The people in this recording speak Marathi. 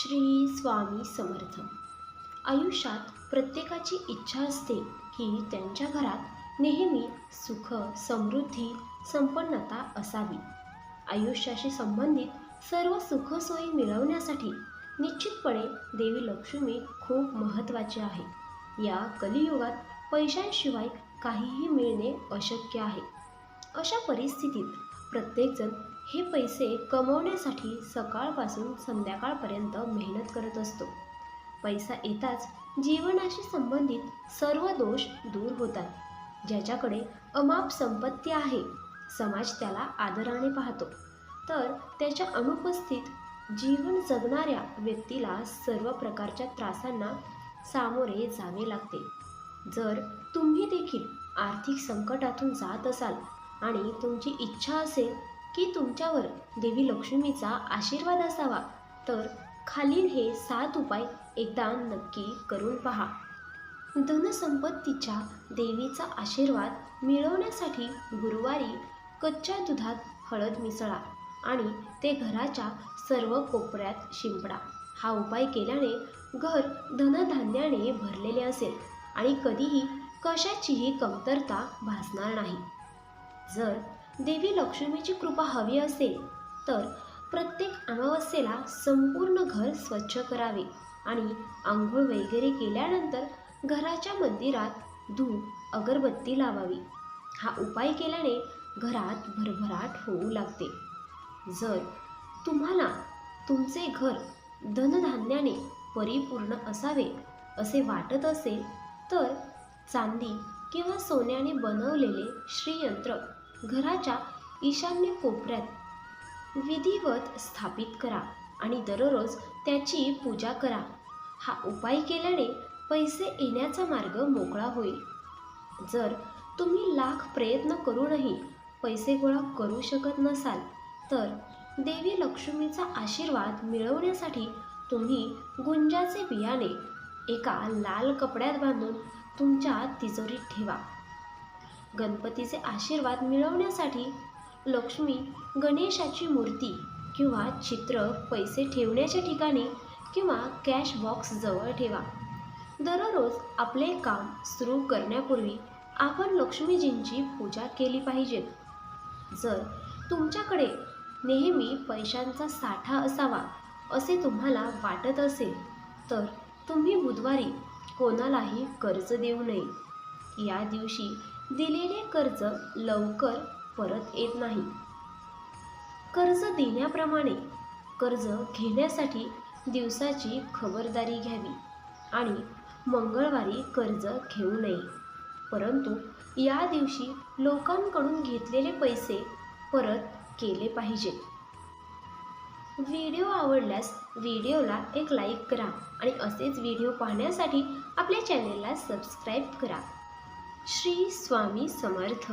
श्री स्वामी समर्थ. आयुष्यात प्रत्येकाची इच्छा असते की त्यांच्या घरात नेहमी सुख समृद्धी संपन्नता असावी. आयुष्याशी संबंधित सर्व सुखसोयी मिळवण्यासाठी निश्चितपणे देवी लक्ष्मी खूप महत्त्वाची आहे. या कलियुगात पैशांशिवाय काहीही मिळणे अशक्य आहे. अशा परिस्थितीत प्रत्येकजण हे पैसे कमवण्यासाठी सकाळपासून संध्याकाळपर्यंत मेहनत करत असतो. पैसा येताच जीवनाशी संबंधित सर्व दोष दूर होतात ज्याच्याकडे अमाप संपत्ती आहे. समाज त्याला आदराने पाहतो. तर त्याच्या अनुपस्थित जीवन जगणाऱ्या व्यक्तीला सर्व प्रकारच्या त्रासांना सामोरे जावे लागते. जर तुम्ही देखील आर्थिक संकटातून जात असाल आणि तुमची इच्छा असेल की तुमच्यावर देवी लक्ष्मीचा आशीर्वाद असावा. तर खालील हे सात उपाय एकदा नक्की करून पहा. धनसंपत्तीच्या देवीचा आशीर्वाद मिळवण्यासाठी गुरुवारी कच्च्या दुधात हळद मिसळा आणि ते घराच्या सर्व कोपऱ्यात शिंपडा. हा उपाय केल्याने घर धनधान्याने भरलेले असेल आणि कधीही कशाचीही कमतरता भासणार नाही. जर देवी लक्ष्मीची कृपा हवी असेल तर प्रत्येक अमावस्येला संपूर्ण घर स्वच्छ करावे आणि आंघोळ वगैरे केल्यानंतर घराच्या मंदिरात धूप अगरबत्ती लावावी. हा उपाय केल्याने घरात भरभराट होऊ लागते. जर तुम्हाला तुमचे घर धनधान्याने परिपूर्ण असावे असे वाटत असेल तर चांदी किंवा सोन्याने बनवलेले श्रीयंत्र घराच्या ईशान्य कोपऱ्यात विधिवत स्थापित करा आणि दररोज त्याची पूजा करा. हा उपाय केल्याने पैसे येण्याचा मार्ग मोकळा होईल. जर तुम्ही लाख प्रयत्न करूनही पैसे गोळा करू शकत नसाल तर देवी लक्ष्मीचा आशीर्वाद मिळवण्यासाठी तुम्ही गुंजाचे बियाणे एका लाल कपड्यात बांधून तुमच्या तिजोरीत ठेवा. गणपतीचे आशीर्वाद मिळवण्यासाठी लक्ष्मी गणेशाची मूर्ती किंवा चित्र पैसे ठेवण्याच्या ठिकाणी किंवा कॅश बॉक्स जवळ ठेवा. दररोज आपले काम सुरू करण्यापूर्वी आपण लक्ष्मीजींची पूजा केली पाहिजे. जर तुमच्याकडे नेहमी पैशांचा साठा असावा असे तुम्हाला वाटत असेल तर तुम्ही बुधवारी कोणालाही कर्ज देऊ नये. या दिवशी दिलेले कर्ज लवकर परत येत नाही. कर्ज देण्याप्रमाणे कर्ज घेण्यासाठी दिवसाची खबरदारी घ्यावी आणि मंगळवारी कर्ज घेऊ नये. परंतु या दिवशी लोकांकडून घेतलेले पैसे परत केले पाहिजे. व्हिडिओ आवडल्यास व्हिडिओला एक लाईक करा आणि असेच व्हिडिओ पाहण्यासाठी आपल्या चॅनेलला सबस्क्राईब करा. श्री स्वामी समर्थ.